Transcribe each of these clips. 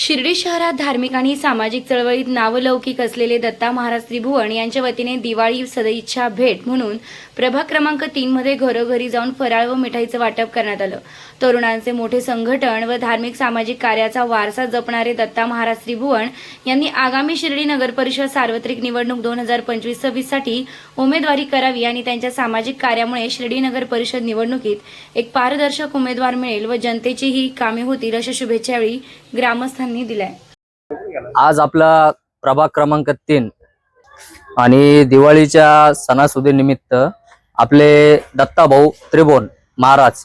शिर्डी शहरात धार्मिक आणि सामाजिक चळवळीत नावलौकिक असलेले दत्ता महाराज त्रिभुवन यांच्या वतीने दिवाळी सदिच्छा भेट म्हणून प्रभाग क्रमांक तीन मध्ये घरोघरी जाऊन फराळ व मिठाईचं वाटप करण्यात आलं. तरुणांचे मोठे संघटन व धार्मिक सामाजिक कार्याचा वारसा जपणारे दत्ता महाराज त्रिभुवन यांनी आगामी शिर्डी नगर परिषद सार्वत्रिक निवडणूक दोन हजार पंचवीस सव्वीससाठी उमेदवारी करावी आणि त्यांच्या सामाजिक कार्यामुळे शिर्डी नगर परिषद निवडणुकीत एक पारदर्शक उमेदवार मिळेल व जनतेचीही कामे होतील अशा शुभेच्छा यावेळी ग्रामस्थांना दिल्या. आज आपला प्रभाग क्रमांक तीन आणि दिवाळीच्या सणासुदीनिमित्त आपले दत्ता भाऊ त्रिभुवन महाराज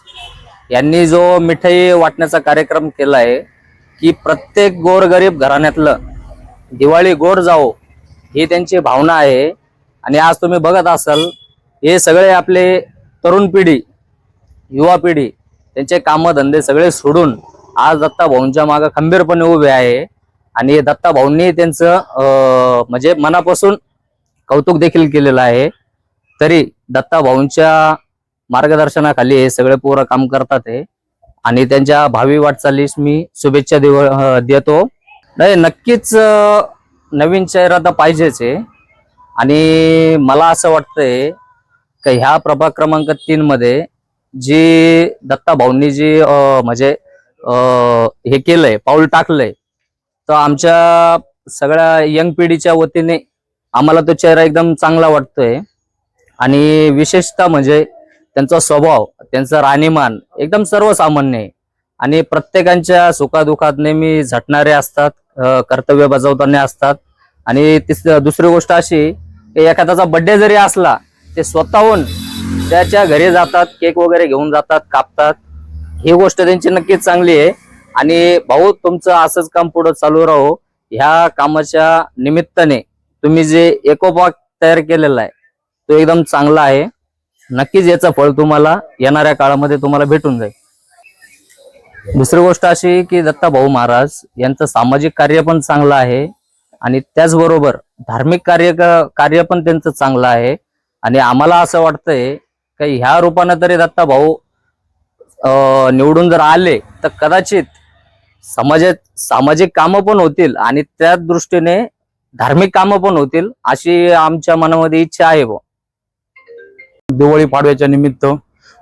यांनी जो मिठाई वाटण्याचा कार्यक्रम केला आहे की प्रत्येक गोरगरीब घराण्यातलं दिवाळी गोड जाओ ही त्यांची भावना आहे. आणि आज तुम्ही बघत असाल हे सगळे आपले तरुण पिढी युवा पिढी त्यांचे कामधंदे सगळे सोडून आज दत्ता भाऊंच्या मागे खंबीरपणे उभे आहे. आणि दत्ता भाऊंनी त्यांचं म्हणजे मनापासून कौतुक देखील केलेलं आहे. तरी दत्ता भाऊंच्या मार्गदर्शनाखाली हे सगळे पोरं काम करतात हे. आणि त्यांच्या भावी वाटचालीस मी शुभेच्छा देव देतो. नाही नक्कीच नवीन चेहरा तर पाहिजेच आहे आणि मला असं वाटतंय की ह्या प्रभाग क्रमांक तीनमध्ये जी दत्ता भाऊंनी जी म्हणजे हे केलंय पाऊल टाकलंय. तर आमच्या सगळ्या यंग पिढीच्या वतीने आम्हाला तो चेहरा एकदम चांगला वाटतोय. आणि विशेषतः म्हणजे त्यांचा स्वभाव त्यांचं राहणीमान एकदम सर्वसामान्य आहे. आणि प्रत्येकांच्या सुखादुखात नेहमी झटणारे असतात कर्तव्य बजावताना असतात. आणि तिस दुसरी गोष्ट अशी की एखाद्याचा बर्थडे जरी असला ते स्वतःहून त्याच्या घरी जातात केक वगैरे घेऊन जातात कापतात. ही गोष्ट त्यांची नक्कीच चांगली आहे. आणि भाऊ तुमचं असंच काम पुढे चालू राहो. ह्या कामाच्या निमित्ताने तुम्ही जे एकोपा तयार केलेला आहे तो एकदम चांगला आहे. नक्कीच याचं फळ तुम्हाला येणाऱ्या काळामध्ये तुम्हाला भेटून जाईल. दुसरी गोष्ट अशी की दत्ता भाऊ महाराज यांचं सामाजिक कार्य पण चांगलं आहे. आणि त्याचबरोबर धार्मिक कार्य कार्य पण त्यांचं चांगलं आहे. आणि आम्हाला असं वाटतंय की ह्या रूपानं तरी दत्ता भाऊ निवडून जर आले तर कदाचित समाजात सामाजिक कामं पण होतील आणि त्या दृष्टीने धार्मिक कामं पण होतील अशी आमच्या मनामध्ये इच्छा आहे बुवा. दिवाळी पाडव्याच्या निमित्त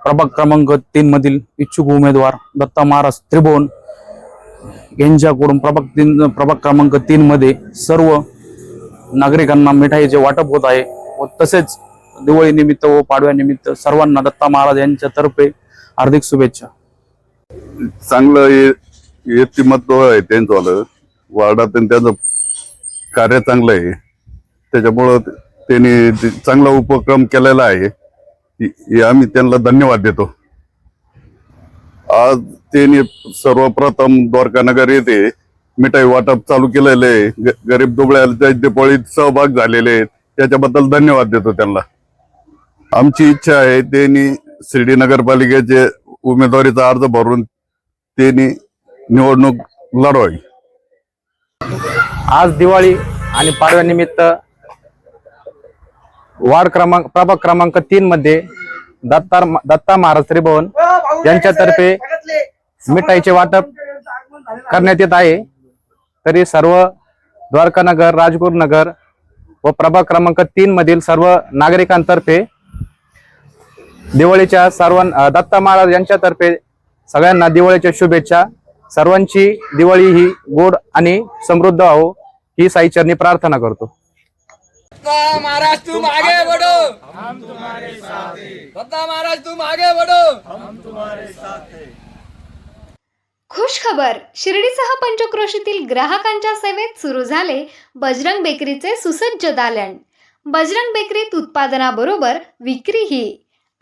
प्रभाग क्रमांक तीन मधील इच्छुक उमेदवार दत्ता महाराज त्रिभुवन यांच्याकडून प्रभाग तीन प्रभाग क्रमांक तीन मध्ये सर्व नागरिकांना मिठाईचे वाटप होत आहे व तसेच दिवाळी निमित्त व पाडव्यानिमित्त सर्वांना दत्ता महाराज यांच्यातर्फे हार्दिक शुभेच्छा. चांगलं ये- व्यक्तिमत्व आहे त्यांचं वार्डात त्यांचं कार्य चांगलं आहे. त्याच्यामुळं त्यांनी चांगला उपक्रम केलेला आहे हे आम्ही त्यांना धन्यवाद देतो. आज त्यांनी सर्वप्रथम द्वारकानगर येथे मिठाई वाटप चालू केलेले आहे. ग- गरीब दुबळ्याच्या दिपावळीत सहभाग झालेले आहेत. त्याच्याबद्दल धन्यवाद देतो त्यांना. आमची इच्छा आहे त्यांनी शिर्डी नगरपालिकेचे उमेदवारीचा अर्ज भरून त्यांनी निवडणूक लढवावी. आज दिवाळी आणि पाडव्यानिमित्त वार्ड क्रमांक प्रभाग क्रमांक तीन मध्ये दत्ता दत्ता महाराज त्रिभुवन यांच्यातर्फे मिठाईचे वाटप करण्यात येत आहे. तरी सर्व द्वारकानगर राजगुर नगर व प्रभाग क्रमांक तीन मधील सर्व नागरिकांतर्फे दिवाळीच्या सर्व दत्ता महाराज यांच्यातर्फे सगळ्यांना दिवाळीच्या शुभेच्छा. सर्वांची दिवाळी ही गोड आणि समृद्ध व्हावो ही साईचरणी प्रार्थना करतो. महाराज तुम आगे बढ़ो हम तुम्हारे साथ दत्ता महाराज तुम आगे बढ़ो खुश खबर शिर्डीसह पंचक्रोशीतील ग्राहकांच्या सेवेत सुरू झाले बजरंग बेकरीचे सुसज्ज दालन. बजरंग बेकरीत उत्पादनाबरोबर विक्रीही.